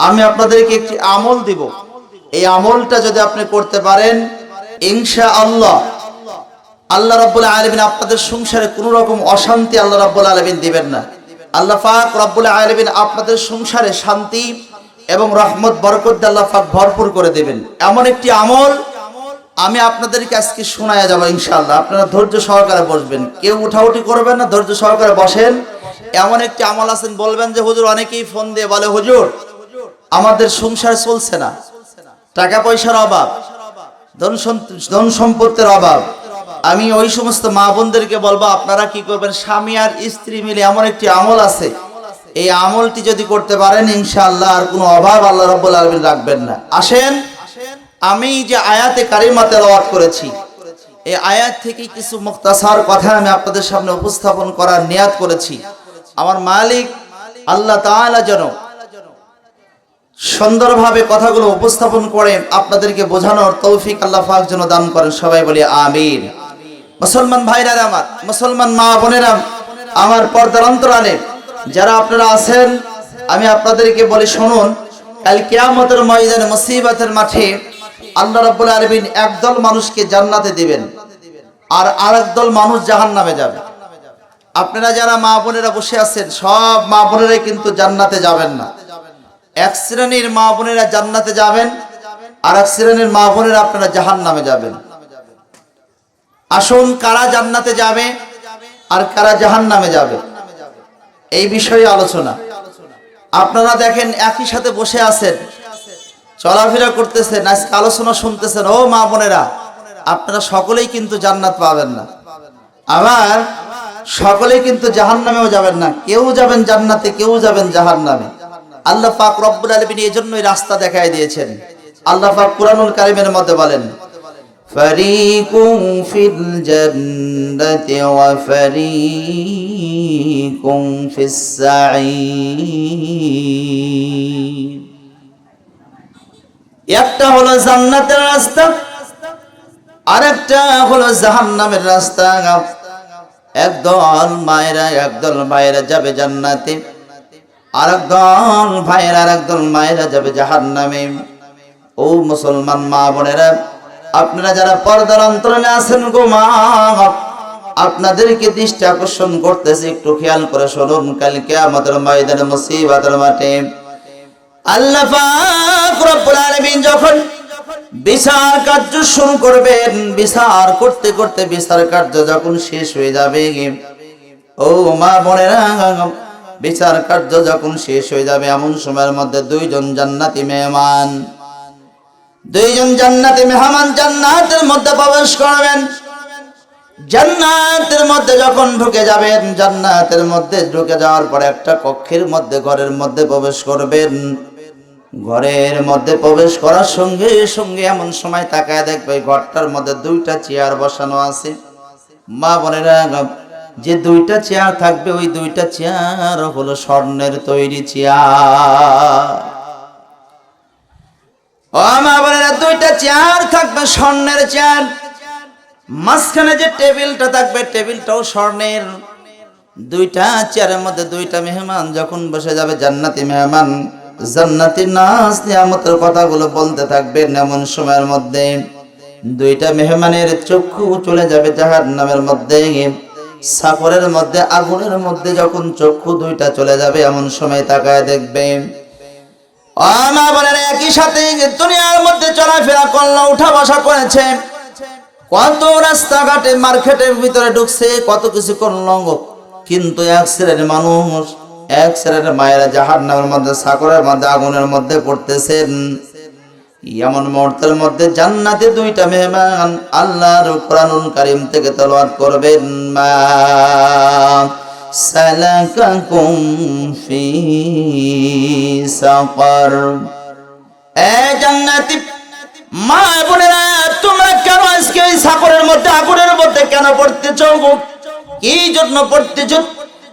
আমি আপনাদেরকে একটি আমল দিব। এই আমলটা যদি আপনি করতে পারেন ইনশা আল্লাহ আল্লাহ রাব্বুল আলামিন আপনাদের সংসারে কোনো রকম অশান্তি আল্লাহ রাব্বুল আলামিন দিবেন না। আল্লাহ পাক রব্বুল আলামিন আপনাদের সংসারে শান্তি এবং রহমত, বরকত দিয়ে আল্লাহ পাক ভরপুর করে দেবেন। এমন একটি আমল আমি আপনাদেরকে আজকে শোনায়া যাব ইনশাআল্লাহ। আপনারা ধৈর্য সহকারে বসবেন। কেউ উঠাউঠি করবেন না, ধৈর্য সহকারে বসেন। এমন একটি আমল আছেন, বলবেন যে, হুজুর, অনেকেই ফোন দিয়ে বলে, হুজুর আমাদের সংসার চলছে না। টাকা পয়সার অভাব, ধন সম্পত্তির অভাব। আমি ওই সমস্ত মা বোনদেরকে বলব, আপনারা কি করবেন? স্বামী আর স্ত্রী মিলে এমন একটি আমল আছে। এই আমলটি যদি করতে পারেন, ইনশাআল্লাহ আর কোনো অভাব আল্লাহ রাব্বুল আলামিন রাখবেন না। আসেন, আমি যে আয়াতে কারিমা তেলাওয়াত করেছি, এই আয়াত থেকে কিছু মুক্তাসার কথা আমি আপনাদের সামনে উপস্থাপন করার নিয়াত করেছি। আমার মালিক আল্লাহ তাআলা যেন সুন্দরভাবে কথাগুলো উপস্থাপন করে আপনাদেরকে বোঝানোর তৌফিক আল্লাহ পাক যেন দান করেন। সবাই বলি আমিন। মুসলমান ভাইরা আমার, মুসলমান মা বোনেরা, আমার পর্দার অন্তরালে যারা আপনারা আছেন, আমি আপনাদেরকে বলি, শুনুন, কাল কিয়ামতের ময়দানে, মুসিবতের মাঠে আল্লাহ রাব্বুল আলামিন একদল মানুষকে জান্নাতে দিবেন আর আরেক দল মানুষ জাহান্নামে যাবে। আপনারা যারা মা বোনেরা বসে আছেন, সব মা বোনেরাই কিন্তু জান্নাতে যাবেন না। এক শ্রেণির মা বোনেরা জান্নাতে যাবেন, আর এক শ্রেণির মা বোনেরা আপনারা জাহান নামে যাবেন। আসুন, কারা জান্নাতে যাবে আর কারা জাহান নামে যাবে? এই বিষয়ে আলোচনা। আপনারা দেখেন, একই সাথে বসে আছেন, চলাফেরা করতেছেন, আজকে আলোচনা শুনতেছেন, ও মা বোনেরা, আপনারা সকলেই কিন্তু জান্নাত পাবেন না। আবার সকলেই কিন্তু জাহান নামেও যাবেন না। কেউ যাবেন জান্নাতে, কেউ যাবেন জাহান নামে আল্লাহ পাক রব্বুল আলমিন এই জন্যই রাস্তা দেখায় দিয়েছেন আল্লাহ পাক কুরআনুল কারিমের মধ্যে বলেন فريق في الجنة وفريق في السعير একটা হলো জান্নাতের রাস্তা আরেকটা হলো জাহান্নামের রাস্তা একদল মায়েরা একদল মায়েরা যাবে জান্নাতে আর একদল ভাইয়েরা আর একদল মায়েরা যাবে জাহান্নামে। ও মুসলমান মা বোনেরা, আপনারা যারা পর্দার অন্তরণে আছেন গো মা, আপনাদেরকে দৃষ্টি আকর্ষণ করতেছে, একটু খেয়াল করে শুনুন কালকে আমাদের ময়দানে মুসিবাতের মাঠে। আল্লাহ পাক রব্বুল যখন বিচার কার্য শুরু করবেন, বিচার করতে করতে বিচার কার্য যখন শেষ হয়ে যাবে। ও মা বোনেরা বিচার কার্য যখন শেষ হয়ে যাবে, এমন সময়ের মধ্যে দুইজন জান্নাতি মেহমান, দুইজন জান্নাতি মেহমান জান্নাতের মধ্যে প্রবেশ করবেন। জান্নাতের মধ্যে যখন ঢুকে যাবেন, জান্নাতের মধ্যে ঢুকে যাওয়ার পরে একটা কক্ষের মধ্যে, ঘরের মধ্যে প্রবেশ করবেন। ঘরের মধ্যে প্রবেশ করার সঙ্গে সঙ্গে এমন সময় তাকায় দেখবে ঘরটার মধ্যে দুইটা চেয়ার বসানো আছে। মা বোনেরা যে দুইটা চেয়ার থাকবে, ওই দুইটা চেয়ার হলো স্বর্ণের তৈরি চেয়ার। ও দুইটা চেয়ার থাকবে, স্বর্ণের চেয়ার। মাঝখানে যে টেবিলটা থাকবে, টেবিলটাও স্বর্ণের। দুইটা চেয়ারের মধ্যে দুইটা মেহমান যখন বসে যাবে, জান্নাতি মেহমান, জান্নাতি নাচ, নিয়ামতের কথাগুলো বলতে থাকবেন এমন সময়ের মধ্যে। দুইটা মেহমানের চক্ষু চলে যাবে জাহার নামের মধ্যে। সাগরের মধ্যে, আগুনের মধ্যে যখন চক্ষু দুইটা চলে যাবে, এমন সময় তাকায় দেখবে মা বলেন একই সাথে দুনিয়ার মধ্যে চলাফেরা করল, উঠা বসা করেছে। কত রাস্তাঘাটে মার্কেটের ভিতরে ঢুকছে, কত কিছু করল কিন্তু এক শ্রেণির মানুষ, এক শ্রেণির মায়েরা জাহার নামের মধ্যে, সাগরের মধ্যে, আগুনের মধ্যে পড়তেছেন। এমন মুহূর্তের মধ্যে জান্নাতে দুইটা মেহমান আল্লাহর কোরআনুল কারিম থেকে তলোয়ার করবেন, মা সালাকাকুম ফি সাকার। এ জান্নাতি মা বোনেরা, তোমরা কেন আজকে এই সাগরের মধ্যে আগুনের মধ্যে কেন পড়তেছ কি জন্য পড়তেছ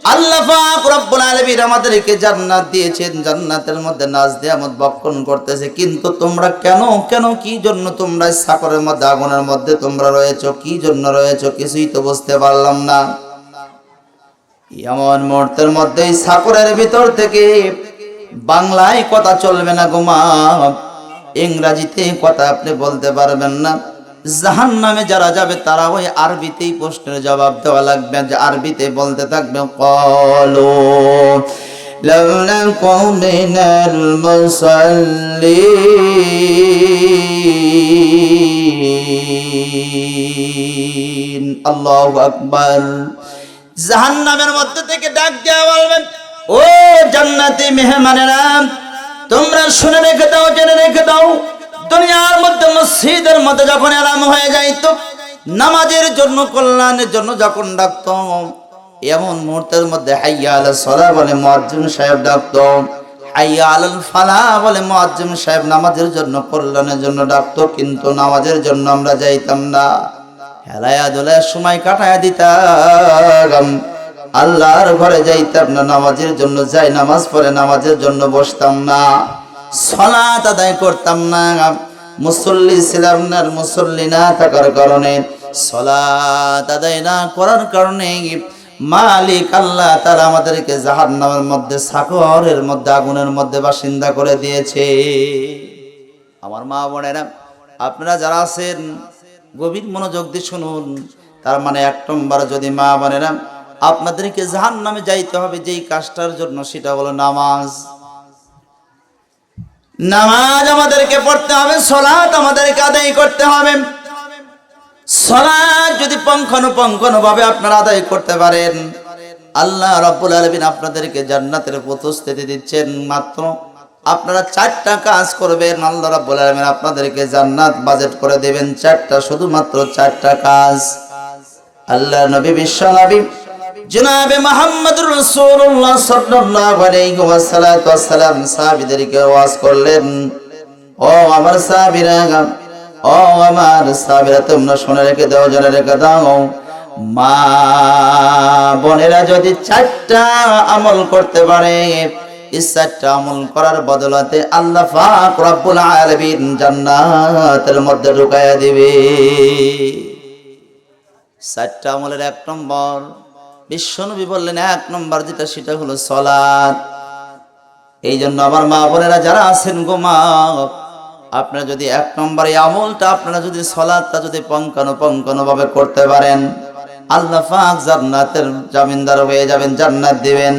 আল্লাহ পাক রব্বুল আলামিন আমাদেরকে জান্নাত দিয়েছেন, জান্নাতের মধ্যে নাচ নিয়ামত বক্ষণ করতেছে। কিন্তু তোমরা কেন কেন, কি জন্য তোমরা এই সাগরের মধ্যে, আগুনের মধ্যে তোমরা রয়েছো, কি জন্য রয়েছো কিছুই তো বুঝতে পারলাম না। এমন মুহূর্তের মধ্যে এই সাগরের ভিতর থেকে বাংলায় কথা চলবে না গোমা ইংরাজিতে কথা আপনি বলতে পারবেন না। জাহান নামে যারা যাবে তারা ওই আরবিতেই প্রশ্নের জবাব দেওয়া লাগবে যে আরবিতে বলতে থাকবে কলো لم نكن من المصلين الله أكبر জাহান্নামের মধ্যে থেকে ডাক দেওয়া বলবেন ও জান্নাতি মেহমানেরা তোমরা শুনে রেখে দাও জেনে রেখে দাও দুনিয়ার মধ্যে মসজিদের মধ্যে যখন এলাম হয়ে যাইতো, নামাজের জন্য কল্যাণের জন্য যখন ডাকত এমন মুহূর্তের মধ্যে হাইয়া আল সলা বলে মুয়াজ্জিম সাহেব ডাকত হাইয়া আল ফালা বলে মুয়াজ্জিম সাহেব নামাজের জন্য, কল্যাণের জন্য ডাকতো, কিন্তু নামাজের জন্য আমরা যাইতাম না। হেলায়া দোলায় সময় কাটায় দিতাম, আল্লাহর ঘরে যাইতাম না, নামাজের জন্য যাই, নামাজ পড়ে নামাজের জন্য বসতাম না। সলাত আদায় করতাম না। মুসল্লি ছিলাম না মুসল্লি না থাকার কারণে সলাত আদায় না করার কারণে মালিক আল্লাহ তারা আমাদেরকে জাহার নামের মধ্যে, সাগরের মধ্যে, আগুনের মধ্যে বাসিন্দা করে দিয়েছে। আমার মা বোনেরা, আপনারা যারা আছেন, গভীর মনোযোগ দিয়ে শুনুন। তার মানে এক নম্বর, যদি মা বোনেরা, আপনাদেরকে জাহান নামে যাইতে হবে, যেই কাজটার জন্য, সেটা হলো নামাজ। নামাজ আমাদেরকে পড়তে হবে, সলাৎ আমাদেরকে আদায় করতে হবে। সলাৎ যদি পঙ্খানুপঙ্খানু ভাবে আপনারা আদায় করতে পারেন, আল্লাহ রাব্বুল আলামিন আপনাদেরকে জান্নাতের প্রতিশ্রুতি দিচ্ছেন। মাত্র আপনারা চারটা কাজ করবেন, আল্লাহ রাব্বুল আলামিন আপনাদেরকে জান্নাত বাজেট করে দেবেন। চারটা, শুধুমাত্র চারটা কাজ। আল্লাহ নবী বিশ্ব নবী জনাবে মুহাম্মদুর রাসূলুল্লাহ সাল্লাল্লাহু আলাইহি সাহাবীদেরকে ওয়াজ করলেন, ও আমার সাহাবীরা, ও আমার সাহাবীরা, তোমরা শুনে রেখে দাও, জেনে রেখে দাও। মা বোনেরা যদি চারটা আমল করতে পারে, এই চারটা আমল করার বদলাতে আল্লাহ পাক রব্বুল আলামিন জান্নাতের মধ্যে ঢুকায়া দিবে। চারটা আমলের এক নম্বর বিশ্বনবী বললেন, এক নম্বর যেটা, সেটা হলো সলাদ এই জন্য আমার মা বোনেরা যারা আছেন গো মা, আপনারা যদি এক নম্বর এই আমলটা, আপনারা যদি সলাদটা যদি পঙ্কানো পঙ্কানো ভাবে করতে পারেন, আল্লাহ জান্নাতের জামিনদার হয়ে যাবেন, জান্নাত দিবেন।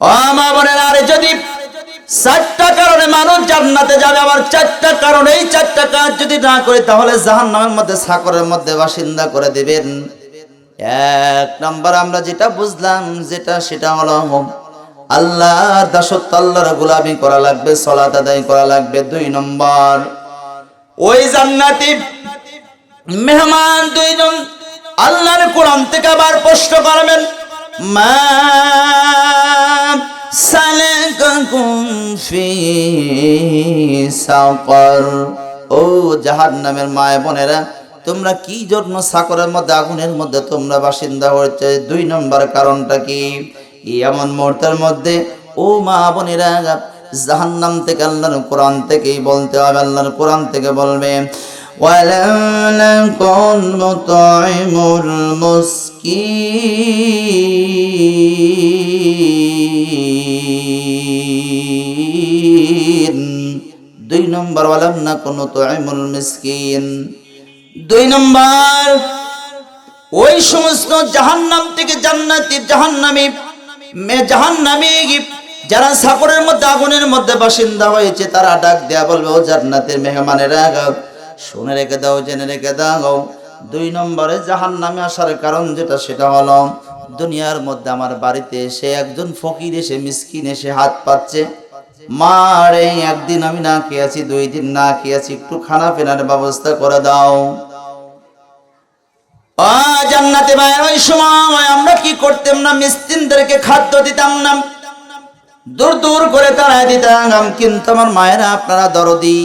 ও মা বোনেরা, আরে যদি চারটা কারণে মানুষ জান্নাতে যাবে চারটা কারণে এই চারটা কাজ যদি না করে, তাহলে জাহান্নামের মধ্যে সাকরের মধ্যে বাসিন্দা করে দিবেন। এক নম্বর আমরা যেটা বুঝলাম, যেটা সেটা হলো আল্লাহর দাসত্ব আল্লাহর গোলামি করা লাগবে সলাত আদায় করা লাগবে, দুই নম্বর। ওই জান্নাতি মেহমান দুইজন আল্লাহর কোরআন থেকে আবার প্রশ্ন করবেন, মা সালাকাকুম ফি সাকর। ও জাহান্নামের মায় বোনেরা তোমরা কি জন্য সাকরের মধ্যে আগুনের মধ্যে তোমরা বাসিন্দা হচ্ছে দুই নম্বর কারণটা কি এই এমন মুহূর্তের মধ্যে ও মা বোনেরা জাহান্নাম থেকে আল্লাহর কোরআন থেকেই বলতে হবে আল্লাহর কোরআন থেকে বলবে ولم نكن نطعم المسكين দুই নম্বর ওয়ালাম না কোনো তোয়াইমুল মিসকিন দুই নম্বর, ওই সমস্ত জাহান্নাম থেকে জান্নাতি জাহান্নামী জাহান্নামী যারা সাকরের মধ্যে, আগুনের মধ্যে বাসিন্দা হয়েছে, তারা ডাক দেয়া বলবে, ও জান্নাতের মেহমানেরা শুনে রেখে দাও, জেনে রেখে দাও। দুই নম্বরে জাহান নামে আসার কারণ যেটা, সেটা হলো, দুনিয়ার মধ্যে আমার বাড়িতে এসে একজন ফকির এসে, মিসকিন এসে হাত পাচ্ছে মারে, একদিন আমি না খেয়েছি, দুই দিন না খেয়েছি, একটু খানা পেনার ব্যবস্থা করে দাও। জান্নাতে ভাই ওই সময় আমরা কি করতাম না, মিসকিনদেরকে খাদ্য দিতাম না, দূর দূর করে তাড়াই দিতাম, কিন্তু আমার মায়েরা আপনারা দরদি,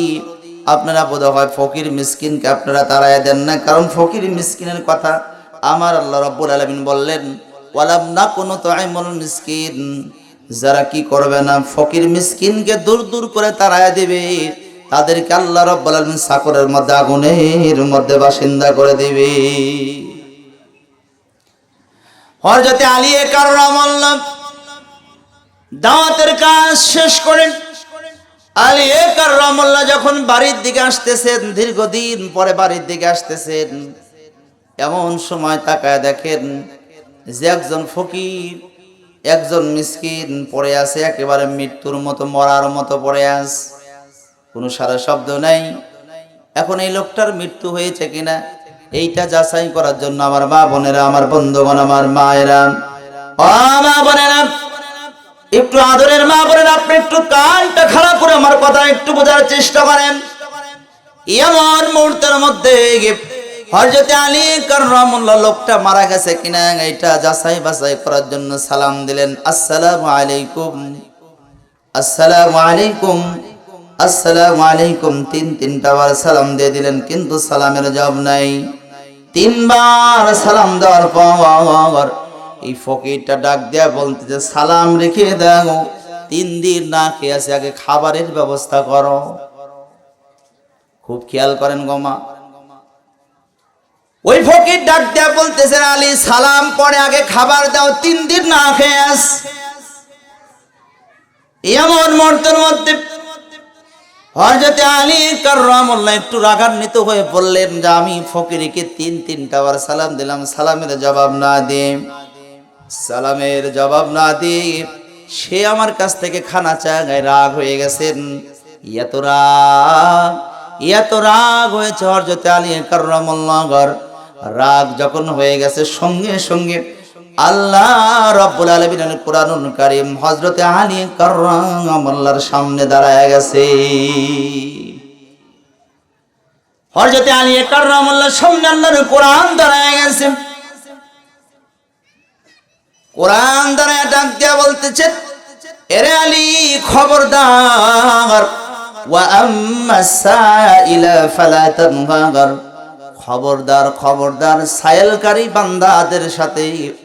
আপনারা বোধ হয় ফকির মিসকিনকে আপনারা তাড়াই দেন না, কারণ ফকির মিসকিনের কথা আমার আল্লাহ রব্বুল আলমিন বললেন, ওয়ালাম না কোনো তাইমুল মিসকিন। যারা কি করবে না, ফকির মিসকিনকে দূর দূর করে তাড়াই দেবে। তাদেরকে আল্লাহ রব্বুল আলমিন সাকরের মধ্যে, আগুনের মধ্যে বাসিন্দা করে দেবে। হরজতে কারণ আমল দাওয়াতের কাজ শেষ করেন। আলী একার রহমল্লা যখন বাড়ির দিকে আসতেছেন, দীর্ঘদিন পরে বাড়ির দিকে আসতেছেন, এমন সময় তাকায় দেখেন যে একজন ফকির একজন মিসকিন পড়ে আছে, একেবারে মৃত্যুর মতো, মরার মতো পড়ে আস কোনো সারা শব্দ নাই। এখন এই লোকটার মৃত্যু হয়েছে কিনা, এইটা যাচাই করার জন্য আমার মা বোনেরা, আমার বন্ধুগণ, আমার মায়েরা। একটু আদরের মা বোনেরা, আপনি একটু কানটা খারাপ করে আমার কথা একটু বোঝার চেষ্টা করেন। এমন মুহূর্তের মধ্যে হরজতে আলী কাররামুল্লাহ লোকটা মারা গেছে কিনা এটা যাচাই বাছাই করার জন্য সালাম দিলেন, আসসালামু আলাইকুম। আসসালামু আলাইকুম। আসসালামু আলাইকুম। তিন তিনটা বার সালাম দিয়ে দিলেন, কিন্তু সালামের জবাব নাই। তিনবার সালাম দেওয়ার পর এই ফকিরটা ডাক দেয়া বলতেছে, সালাম রেখে দাও, তিন দিন না খেয়ে আছে, আগে খাবারের ব্যবস্থা করো। খুব খেয়াল করেন গমা ওই ফকির ডাক দেয়া বলতেছেন, আলী, সালাম, পরে আগে খাবার দাও, তিন দিন না খেয়ে এমন মুহূর্তের মধ্যে হরজতে আলী কার্লাহ একটু রাগান্বিত হয়ে বললেন, যে আমি ফকিরকে তিন, তিনটা বার সালাম দিলাম, সালামের জবাব না দিয়ে সালামের জবাব না দিয়ে সে আমার কাছ থেকে খানা চাগায় রাগ হয়ে গেছেন। এত রাগ এত রাগ হয়েছে হরজতে আলী কার্লামগর রাগ যখন হয়ে গেছে, সঙ্গে সঙ্গে আল্লাহ রব্বুল আলমিন কোরআনুল কারিম হজরতে সামনে দাঁড়ায় গেছে। হজরতে আলী সামনে আল্লাহর কোরআন দাঁড়ায় গেছে। কোরআন দাঁড়ায় ডাক বলতেছে, এরে আলী খবরদার, ওয়া আম্মা সাইলা ফালা খবরদার খবরদার, সায়েলকারী বান্দাদের সাথে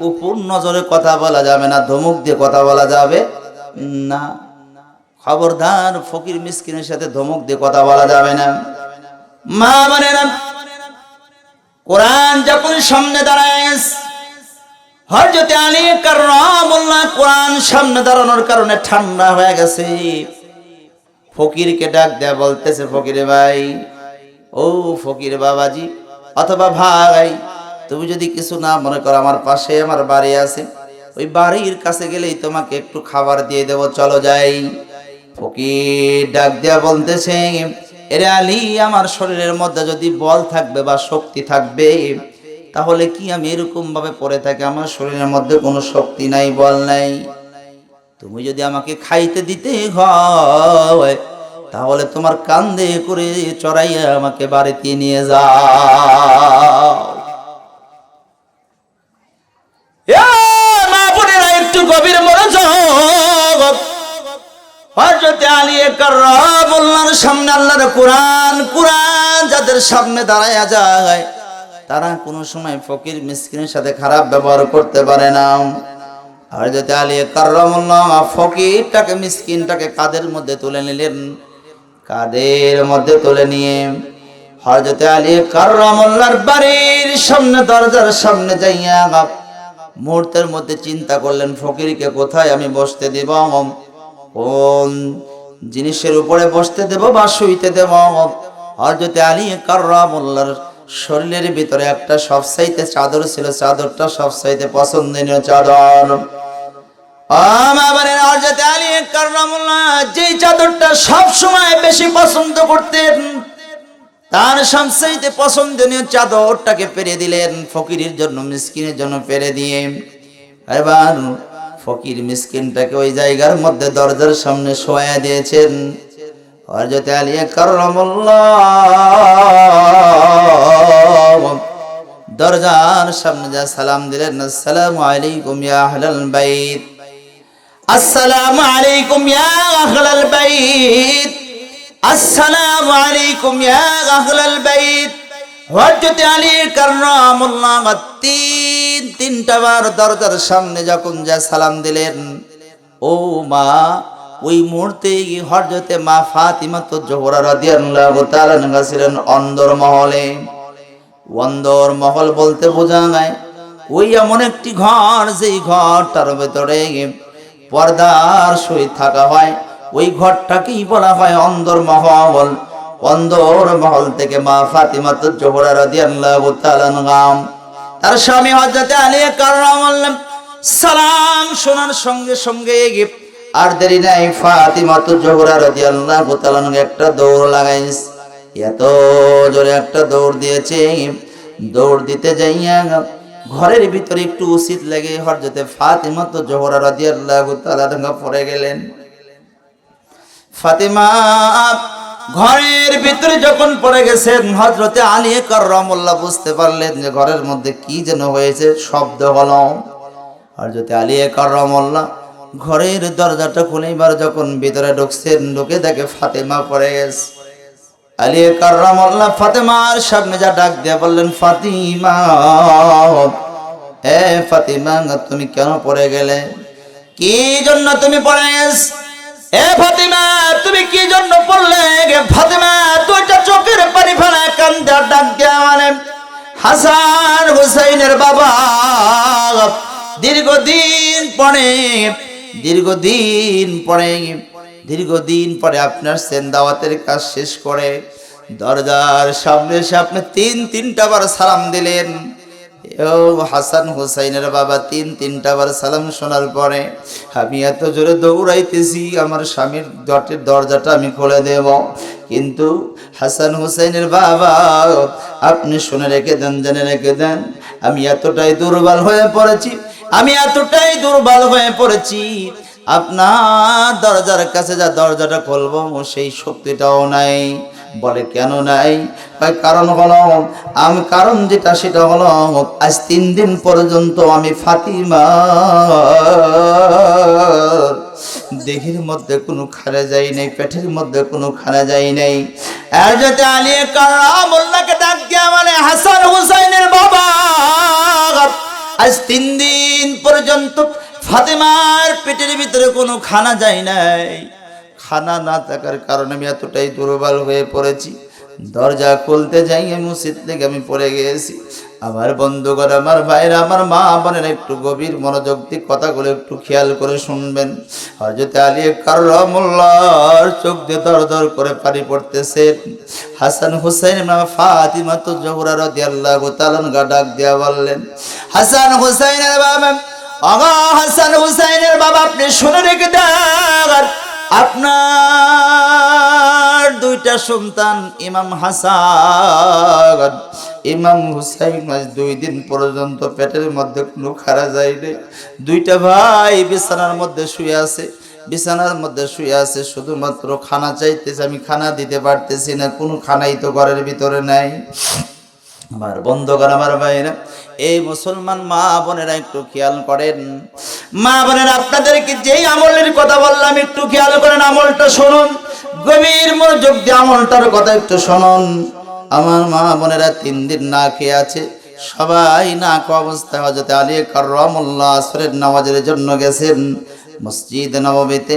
উপর নজরে কথা বলা যাবে না, ধমুক দিয়ে কথা বলা যাবে না। খবরদার, ফকির মিসকিনের সাথে ধমক দিয়ে কথা বলা যাবে না। মা মানে না, কোরআন যখন সামনে দাঁড়ায় হরজতে আলী কাররামুল্লাহ কোরআন সামনে দাঁড়ানোর কারণে ঠান্ডা হয়ে গেছে। ফকিরকে ডাক দেয়া বলতেছে, ফকিরে ভাই, ও ফকির বাবাজি অথবা ভাই, তুমি যদি কিছু না মনে করো, আমার পাশে আমার বাড়ি আছে, ওই বাড়ির কাছে গেলেই তোমাকে একটু খাবার দিয়ে দেব, চলো যাই। ফকির ডাক দেয়া বলতেছে, এরে আলী, আমার শরীরের মধ্যে যদি বল থাকবে বা শক্তি থাকবে, তাহলে কি আমি এরকম ভাবে পড়ে থাকি? আমার শরীরের মধ্যে কোনো শক্তি নাই, বল নাই। তুমি যদি আমাকে খাইতে দিতে হয় তাহলে তোমার কান্দে করে চড়াইয়া আমাকে বাড়িতে নিয়ে বোনেরা, একটু যাদের সামনে যায়, তারা কোনো সময় ফকির সাথে খারাপ ব্যবহার করতে পারে না। ফকিরটাকে, মিসকিনটাকে কাদের মধ্যে তুলে নিলেন? কাদের মধ্যে তুলে নিয়ে হযরতে আলী কাররামুল্লাহর বাড়ির সামনে, দরজার সামনে যাইয়া মুহূর্তের মধ্যে চিন্তা করলেন, ফকিরকে কোথায় আমি বসতে দেব? কোন জিনিসের উপরে বসতে দেব বা শুইতে দেব? হযরতে আলী কাররামুল্লাহর শরীরের ভিতরে একটা সবসাইতে চাদর ছিল, চাদরটা সবসাইতে পছন্দনীয় চাদর। যে চাদরটা সব সময় বেশি পছন্দ করতেন, তার সবচাইতে পছন্দনীয় চাদরটাকে পেরে দিলেন, ফকিরের জন্য, মিসকিনের জন্য পেরে দিয়ে। এবার ফকির মিসকিনটাকে ওই জায়গার মধ্যে দরজার সামনে শোয়া দিয়েছেন। হযরত আলী কাররামুল্লাহ দরজার সামনে যা সালাম দিলেন, আসসালামু আলাইকুম ইয়া আহলাল বাইত। আসসালামু আলাইকুম ইয়া আহলাল বাইত। আসসালামু আলাইকুম ইয়া আহলাল বাইত। হযরত আলী কাররামুল্লাহ তিন তিনটা বার দরজার সামনে যখন যা সালাম দিলেন, ও মা, ওই মুহূর্তে হযরতে মা ফাতিমা তো জোহরা রাদিয়াল্লাহু তাআলা ছিলেন অন্দর মহলে? অন্দর মহল বলতে বোঝা যায়, ওই এমন একটি ঘর, যেই ঘরটার ভেতরে পর্দার সহিত থাকা হয়। ওই ঘরটাকেই বলা হয় অন্দর মহল। অন্দর মহল থেকে মা ফাতিমা তো জোহরা রাদিয়াল্লাহু তাআলা তার স্বামী হযরত আলী কাররামাল্লাহ সালাম শোনার সঙ্গে সঙ্গে আর দেরি নাই, ফাতিমা তো জোহরা রাদিয়াল্লাহু তাআলা একটা দৌড় লাগাইস। এত জোরে একটা দৌড় দিয়েছে। দৌড় দিতে যাইয়া ঘরের ভিতরে একটু উচিত লেগে। হরজতে ফাতিমা তো জোহরা রাদিয়াল্লাহু আনহা পড়ে গেলেন। ফাতেমা ঘরের ভিতরে যখন পড়ে গেছেন হজরতে আলী কররামুল্লাহ বুঝতে পারলেন যে ঘরের মধ্যে কি যেন হয়েছে, শব্দ হলো। হজরতে আলী কররামুল্লাহ ঘরের দরজাটা খুলে এবার যখন ভিতরে ঢুকছেন, ঢুকে দেখে ফাতেমা পড়ে গেছে। আলী কররামুল্লাহ ফাতেমার সামনে যা ডাক দিয়ে বললেন, ফাতিমা ফাতিমা তুমি কেন পড়ে গেলে? কি জন্য তুমি এ ফাতিমা, তুমি কি জন্য পড়লে ফাতিমা? চোখের পানি ফেলা কান্দা ডাক হাসান হুসাইনের বাবা দীর্ঘদিন পরে দীর্ঘদিন দীর্ঘদিন পরে আপনার সেন দাওয়াতের কাজ শেষ করে দরজার সামনে এসে আপনি তিন তিনটা বার সালাম দিলেন। হাসান হুসাইনের বাবা তিন তিনটা বার সালাম শোনার পরে, আমি এত জোরে দৌড়াইতেছি, আমার স্বামীর দটের দরজাটা আমি খুলে দেব। কিন্তু হাসান হুসাইনের বাবা, আপনি শুনে রেখে দেন, জেনে রেখে দেন, আমি এতটাই দুর্বল হয়ে পড়েছি, আমি এতটাই দুর্বল হয়ে পড়েছি, আপনার দরজার কাছে যা দরজাটা খুলবো, সেই শক্তিটাও নাই। বলে, কেন নাই? কারণ হলো, আমি কারণ যেটা সেটা হলো, আজ তিন দিন পর্যন্ত আমি ফাতিমা। দেহের মধ্যে কোনো খানা যাই নাই, পেটের মধ্যে কোনো খানা যাই নাই। আর আলিয়ে মানে হাসান হুসাইনের বাবা, আজ তিন দিন পর্যন্ত ফাতেমার পেটের ভিতরে কোনো খানা যায় নাই। খানা না থাকার কারণে আমি এতটাই দুর্বল হয়ে পড়েছি। দরজা খুলতে যাই মসজিদ থেকে আমি পড়ে গিয়েছি। আমার বন্ধুগণ, আমার ভাইরা, আমার মা বোনের একটু গভীর মনোযোগ দিয়ে কথাগুলো একটু খেয়াল করে শুনবেন। হজরত আলী কারমুল্লাহর চোখ দিয়ে দর দর করে পানি পড়তেছে। হাসান হুসাইন ফাতিমা তো জহুরা রাদিয়াল্লাহু তাআলা গা ডাক দিয়া বললেন, হাসান হুসাইনের বাবা আগা হাসান হুসাইনের বাবা, আপনি শুনে রেখে দেন। আপনার দুইটা সন্তান, ইমাম হাসান, ইমাম হুসাইন আজ দুই দিন পর্যন্ত পেটের মধ্যে কোনো খারা যায় যায়নি দুইটা ভাই বিছানার মধ্যে শুয়ে আছে, বিছানার মধ্যে শুয়ে আছে, শুধুমাত্র খানা চাইতেছে, আমি খানা দিতে পারতেছি না, কোনো খানাই তো ঘরের ভিতরে নাই। আমার বন্ধুগণ, আমার ভাইরা এই মুসলমান মা বোনেরা একটু খেয়াল করেন মা বোনেরা, আপনাদেরকে যেই আমলের কথা বললাম, একটু খেয়াল করেন আমলটা শুনুন। গভীর মনোযোগ দিয়ে আমলটার কথা একটু শুনুন। আমার মা বোনেরা, তিন দিন না খেয়ে আছে, সবাই না খাওয়া অবস্থায় হজরত আলী কার্লামুল্লাহ আসরের নামাজের জন্য গেছেন মসজিদ নবমীতে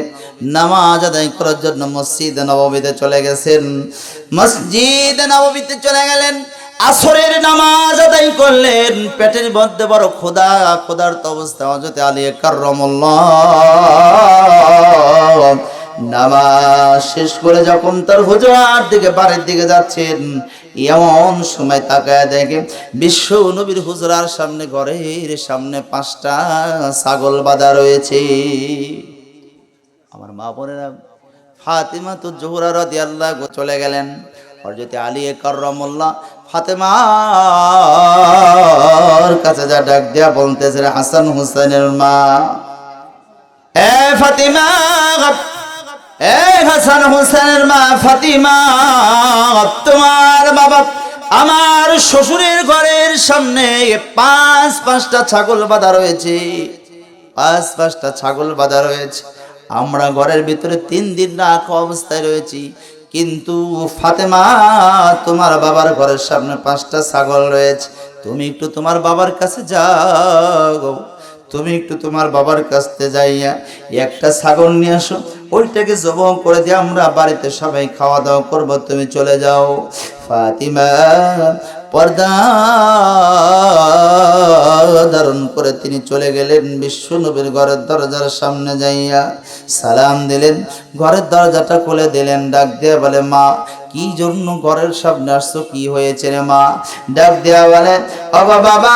নামাজ আদায় করার জন্য মসজিদ নবমীতে চলে গেছেন। মসজিদ নবমীতে চলে গেলেন আসরের নামাজ আদায় করলেন। পেটের মধ্যে বড় খোদা খোদার তো অবস্থা হজরত আলী কার্লামুল্লাহ নামাজ শেষ করে যখন তার হুজরার দিকে বাড়ির দিকে যাচ্ছেন, এমন সময় তাকায় দেখে বিশ্ব নবীর হুজরার সামনে ঘরের সামনে পাঁচটা ছাগল বাঁধা রয়েছে। আমার মা বোনেরা ফাতিমা তো জোহরা রদি আল্লাহ চলে গেলেন। হরজতে আলী করমল্লা ফাতেমার কাছে যা ডাক দেয়া বলতেছে, হাসান হুসেনের মা, এ ফাতিমা, এ হাসান হোসেনের মা ফাতিমা, তোমার বাবা আমার শ্বশুরের ঘরের সামনে পাঁচ পাঁচটা ছাগল বাঁধা রয়েছে, পাঁচ পাঁচটা ছাগল বাঁধা রয়েছে। আমরা ঘরের ভিতরে তিন দিন রাখ অবস্থায় রয়েছি। কিন্তু ফাতেমা, তোমার বাবার ঘরের সামনে পাঁচটা ছাগল রয়েছে। তুমি একটু তোমার বাবার কাছে যাও তুমি একটু তোমার বাবার কাছে যাইয়া একটা ছাগল নিয়ে আসো। ওইটাকে জব করে দিয়ে আমরা বাড়িতে সবাই খাওয়া দাওয়া করব। তুমি চলে যাও। ফাতিমা পর্দা ধারণ করে তিনি চলে গেলেন বিশ্ব নবীর ঘরের দরজার সামনে যাইয়া সালাম দিলেন। ঘরের দরজাটা খুলে দিলেন, ডাক দিয়ে বলে, মা, কি জন্য ঘরের সামনে আসছো? কি হয়েছে রে মা? ডাক দেয়া বলে বাবা বাবা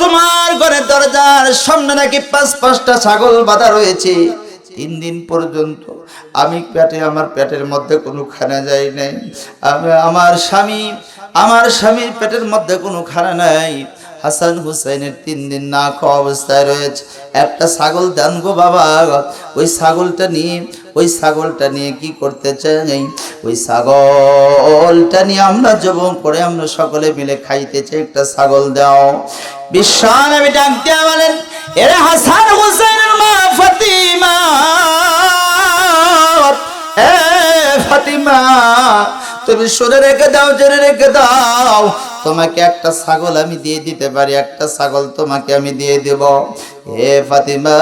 তোমার ঘরের দরজার সামনে নাকি পাঁচ পাঁচটা ছাগল বাঁধা রয়েছে। তিন দিন পর্যন্ত আমি পেটে, আমার পেটের মধ্যে কোনো খানা যাই নাই। আমি, আমার স্বামী, আমার স্বামীর পেটের মধ্যে কোনো খানা নাই। হাসান হুসাইনের তিন দিন না খাওয়া অবস্থায় রয়েছে। একটা ছাগল দেন গো বাবা। ওই ছাগলটা নিয়ে, ওই ছাগলটা নিয়ে কি করতে চাই? ওই ছাগলটা নিয়ে আমরা জবন করে আমরা সকলে মিলে খাইতে চাই। একটা ছাগল দাও। বিশ্বান আমি ডাক দিয়া বলেন, এরে হাসান হুসাইনের মা ফতিমা। এ ফতিমা, তুমি সরে রেখে দাও জোরে রেখে দাও। তোমাকে একটা ছাগল আমি দিয়ে দিতে পারি, একটা ছাগল তোমাকে আমি দিয়ে দেব। হে ফাতিমা,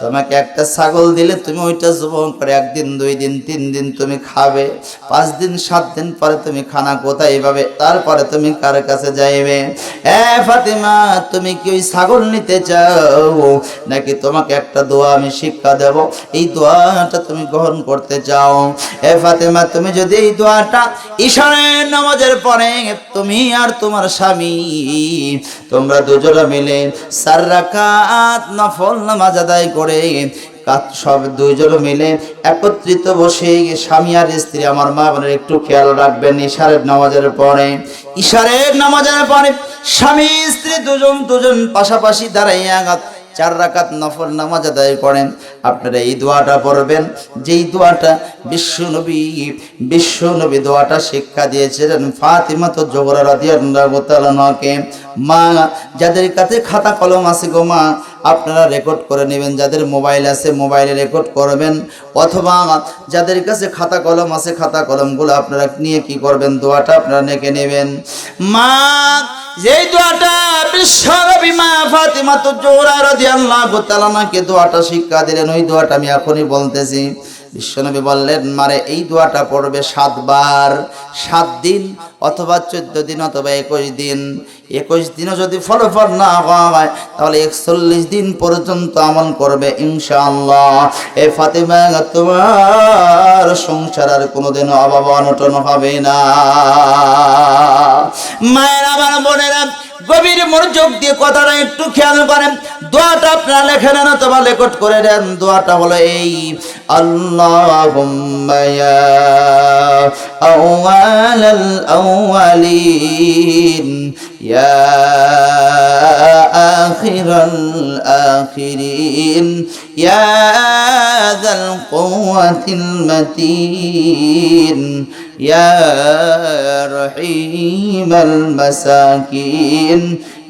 তোমাকে একটা ছাগল দিলে তুমি ওইটা জবন করে একদিন, দুই দিন, তিন দিন তুমি খাবে, পাঁচ দিন, সাত দিন পরে তুমি খানা কোথায় পাবে, তারপরে তুমি কার কাছে যাইবে? হে ফাতিমা, তুমি কি ওই ছাগল নিতে চাও? নাকি তোমাকে একটা দোয়া আমি শিক্ষা দেব? এই দোয়াটা তুমি গ্রহণ করতে চাও। হে ফাতেমা, তুমি যদি এই দোয়াটা ঈশানের নামাজের পরে তুমি আর তোমার স্বামী, তোমরা দুজনে মিলে চার রাকাত নফল নামাজ আদায় করে সব দুইজন মিলে একত্রিত বসে স্বামী আর স্ত্রী আমার মা বোনের একটু খেয়াল রাখবেন ইশারের নামাজের পরে। ইশারের নামাজের পরে স্বামী, স্ত্রী দুজন দুজন পাশাপাশি দাঁড়াইয়া চার রাকাত নফল নামাজ আদায় করেন। আপনারা এই দোয়াটা পড়বেন। যেই দোয়াটা বিশ্ব বিশ্বনবী বিশ্ব নবী দোয়াটা শিক্ষা দিয়েছিলেন ফাতিমা তো জোহরা রাদিয়াল্লাহু মা, যাদের কাছে খাতা কলম আছে গো মা আপনারা রেকর্ড করে নেবেন, যাদের মোবাইল আছে মোবাইলে রেকর্ড করবেন। অথবা যাদের কাছে খাতা কলম আছে, খাতা কলমগুলো আপনারা নিয়ে কি করবেন? দোয়াটা আপনারা নেকে নেবেন। মা, যেই দোয়াটা বিশ্বনবী মা দোয়াটা শিক্ষা দিলেন, ওই দোয়াটা আমি এখনই বলতেছি। বিশ্বনবী বললেন, মারে, এই দোয়াটা পড়বে সাতবার। সাত দিন অথবা চোদ্দ দিন অথবা একুশ দিন। একুশ দিনও যদি ফলাফল না হয়, তাহলে একচল্লিশ দিন পর্যন্ত আমল করবে ইনশাআল্লাহ। এ ফাতেমা, তোমার সংসার আর কোনোদিন অভাব অনটন হবে না। মায়ের, আমার বোনেরা, গভীর মনোযোগ দিয়ে কথাটা একটু খেয়াল করেন। দোয়াটা আপনারা লেখে নেন অথবা রেকর্ড করে দেন। দোয়াটা হলো এই, আল্লাহুম্মা ইয়া আউয়ালাল আউয়ালিন ইয়া আখিরাল আখিরিন, ইয়া يا رحيم المساكين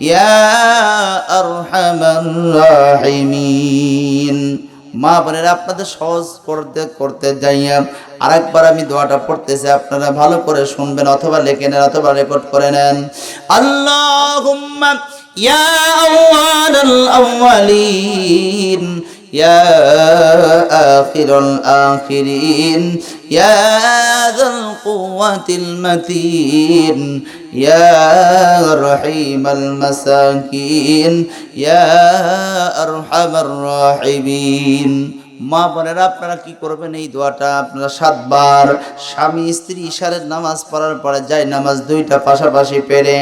يا أرحم الراحمين মা বোনেরা আপনাদের সহজ করতে করতে যাইয়া আরেকবার আমি দোয়াটা পড়তেছি আপনারা ভালো করে শুনবেন অথবা লেখে নেন অথবা রেকর্ড করে নেন আল্লাহুম্মা ইয়া আউয়ালাল আউয়ালিন يا آخر الآخرين يا ذا القوة المتين يا رحيم المساكين يا أرحم الراحمين. মা বোনেরা, আপনারা কি করবেন? এই দোয়াটা আপনারা সাতবার। স্বামী, স্ত্রী ইশারের নামাজ পড়ার পরে যাই নামাজ দুইটা পাশাপাশি পেরে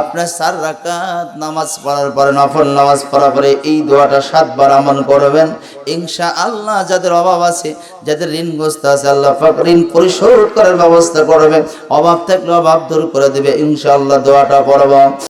আপনার চার রাকাত নামাজ পড়ার পরে, নফল নামাজ পড়ার পরে এই দোয়াটা সাতবার আমল করবেন। ইনশা আল্লাহ যাদের অভাব আছে, যাদের ঋণগ্রস্ত আছে, আল্লাহ ঋণ পরিশোধ করার ব্যবস্থা করবে। অভাব থাকলে অভাব দূর করে দেবে। ইনশাআল্লাহ দোয়াটা পড়ব।